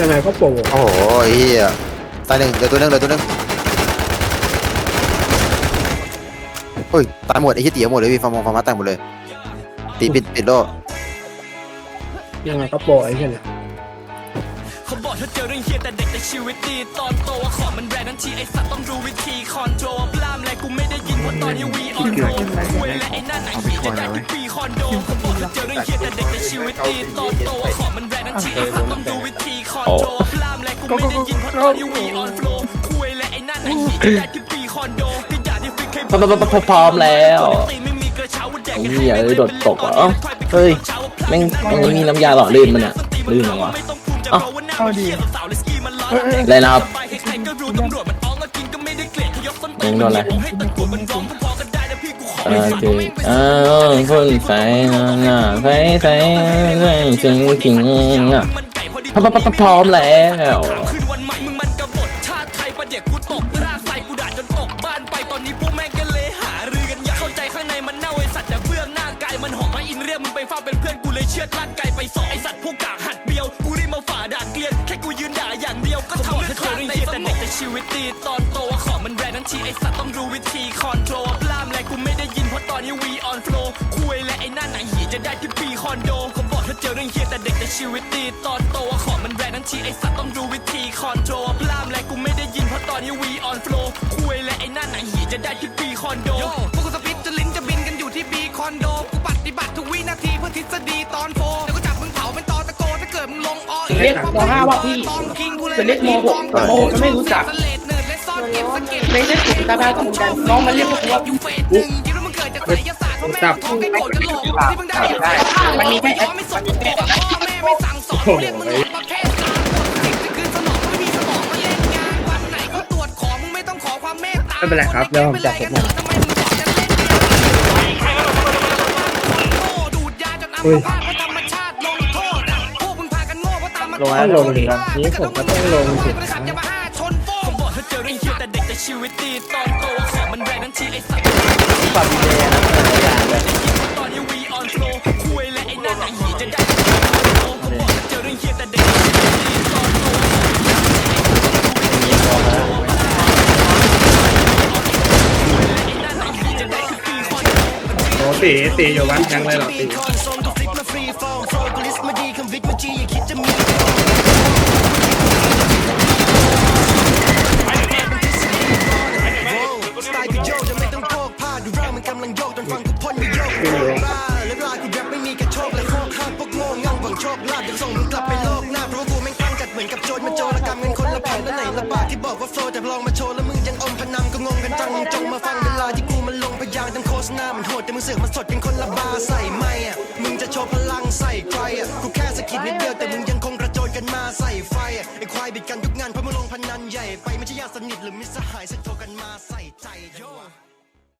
ยังไงก็โปรโอ้โหไอ้เหี้ยตายหนึ่งเหลือตัวหนึงเหลือตัวหนึงเฮ้ยตายหมดไอ้เหี้ยเตี๋ยหมดเลยพี่ฟาร์มงฟาร์มาตายหมดเลยตีปิดปิดโลยังไงก็โปรไอ้เหี้ยเนี่ยเขาบอกถ้าเจอเรื่องเฮียแต่เด็กแต่ชีวิตดี ตอนโตว่าของมันแรงทั้งทีไอสัตว์ต้องรู้วิธีคอนโทรลปล้ามแรงกูไม่ได้ยินเพราะตอนนี้วีออนโรคุยและไอ้นั่นไอ้เฮีย จะได้ที่ปีคอนโดเขาบอกถ้าเจอเรื่องเฮียแต่เด็กแต่ชีวิตดีตอนโตว่าของมันแรงทั้งทีไอสัตว์ต้องรู้วิธีคอนโทรลปล้ามแรงกูไม่ได้ยินเพราะตอนนี้วีออนโรคุยและไอ้นั่นไอ้เฮียจะได้ที่ปีคอนโดก็อย่าที่ฟิกให้พร้อมพร้อมพร้อมแล้วไอ้เหี้ยเอ้ยโดดตกเหรอเฮ้ยแม่งแม่งมีน้ำยาหล่อลื่นมันอะลื่นเหรอวะเอ้าเอาดีเลยนะครับยังโดนอะไร โอเคอ้าวคนใส่หน้าใส่ใส่ใส่จริงจริงอะพร้อมพร้อมพรอมแล้วคืนวันใหม่มึงมันกบฏชาติไทยประเดี๋ยวกูตกรากใส่กูด่าจนตกบ้านไปตอนนี้พวกแม่งกันเลยหารือกันอยากเข้าใจข้างในมันเน่าไอสัตว์แต่เบื้องหน้ากายมันหอกไออินเรียกมึงไปเฝ้าเป็นเพื่อนกูเลยเชือดลาดไกไปสองไอสัตว์พวกกากหัดเบียวกูรีบมาฝ่าด่านเกลียนแค่กูยืนด่าอย่างเดียวก็ทำให้ขาดในสมองแต่ชีวิตดีตอนโตว่าของมัน ชีไอสัตว์ต้องรู้วิธีคอนโทรลล่ามแรกูไม่ได้ยินเพราะตอนนี้วีออนโฟลคุยและไอ้หน้าไหนหีจะได้ที่ปีคอนโดเขาบอกถ้าเจอเรื่องเฮียแต่เด็กแต่ชีวิตดีตอนโตว่าของมันแรงทั้งทีไอสัตว์ต้องรู้วิธีคอนโทรลล่ามแรกูไม่ได้ยินเพราะตอนนี้วีออนโฟลคุยและไอ้หน้าไหนหีจะได้ที่ปีคอนโดพวกกูสปิดจะลิ้นจะบินกันอยู่ที่บีคอนโดกูปฏิบัติทุกวินาทีเพื่อทฤษฎีตอนโฟเดี๋ยวกูจับมึงเผาเป็นตอตะโกถ้าเกิดมึงลงออเรียกมห้าว่าพี่เลยจะเรียกมหกแต่มหกมันไม่รู้จักเลดเนิร์ดและเก็บสเก็ต ไม่ใช่ผมตาตาต้องกันน้องมันเรียกพวกว่าอยู่เฟสหนึ่งดว่ามึงเกิดจากไสยศาสตร์เพราะแม่งท้องให้โกรธกันโหลกที่มึงได้ได้มันมีแค่แอปไม่สนตัวพ่อแม่ไม่สั่งสอนเรียกมึงหลอนประเภทกลางจะคืนสนองไม่มีสมองมาเล่นงานวันไหนเขาตรวจของไม่ต้องขอความเมตตาไม่เป็นไรครับเดี๋ยวผมจัดผมหน่อยทำไมมึงบอกเล่นเกมโง่ดูดยาจนอัมพาตเพราะธรรมชาติลงโทษอะพวกมึงเลงแล้วลงสิครับนี่ผมก็ต้องลงสิบริษั ตีตอนโตว่าของมันแรงทั้งทีไอสัตว์ปรับดีเลยนะตอนนี้วีออนโฟลคุยและไอ้หน้าหนหีจะได้คอนโดเอกถ้าเจอเรื่องเฮียแต่เด็กแต่ชีวิตดีตอนโตว่าของมันแรงทั้งทีไอสัตว์ต้องรู้วิธีคอนโอ้หน้านหีจะได้ที่ปีคอนโดโอ้ตีตีอยู่วันแทงเลยหรอตี คลาภจะส่งมึงกลับไปโลกหน้าเพราะว่ากูแม่งตั้งจัดเหมือนกับโจรมาโจรกรรมกันคนละแผ่นแล้วไหนละปากที่บอกว่าโฟล์แต่ลองมาโชว์แล้วมึงยังอมพนันก็งงกันจังมึงจงมาฟังเวลาที่กูมันลงพยางทั้งโฆษณามันโหดแต่มึงเสือกมาสดกันคนละบาใส่ไม่อะมึงจะโชว์พลังใส่ใครอะกูแค่สะกิดนิดเดียวแต่มึงยังคงกระโจนกันมาใส่ไฟอะไอ้ควายบิดกันทุกงานเพราะมึงลงพนันใหญ่ไปไม่ใช่ญาติสนิทหรือมิตรสหายสักโทรกันมาใส่ใจโย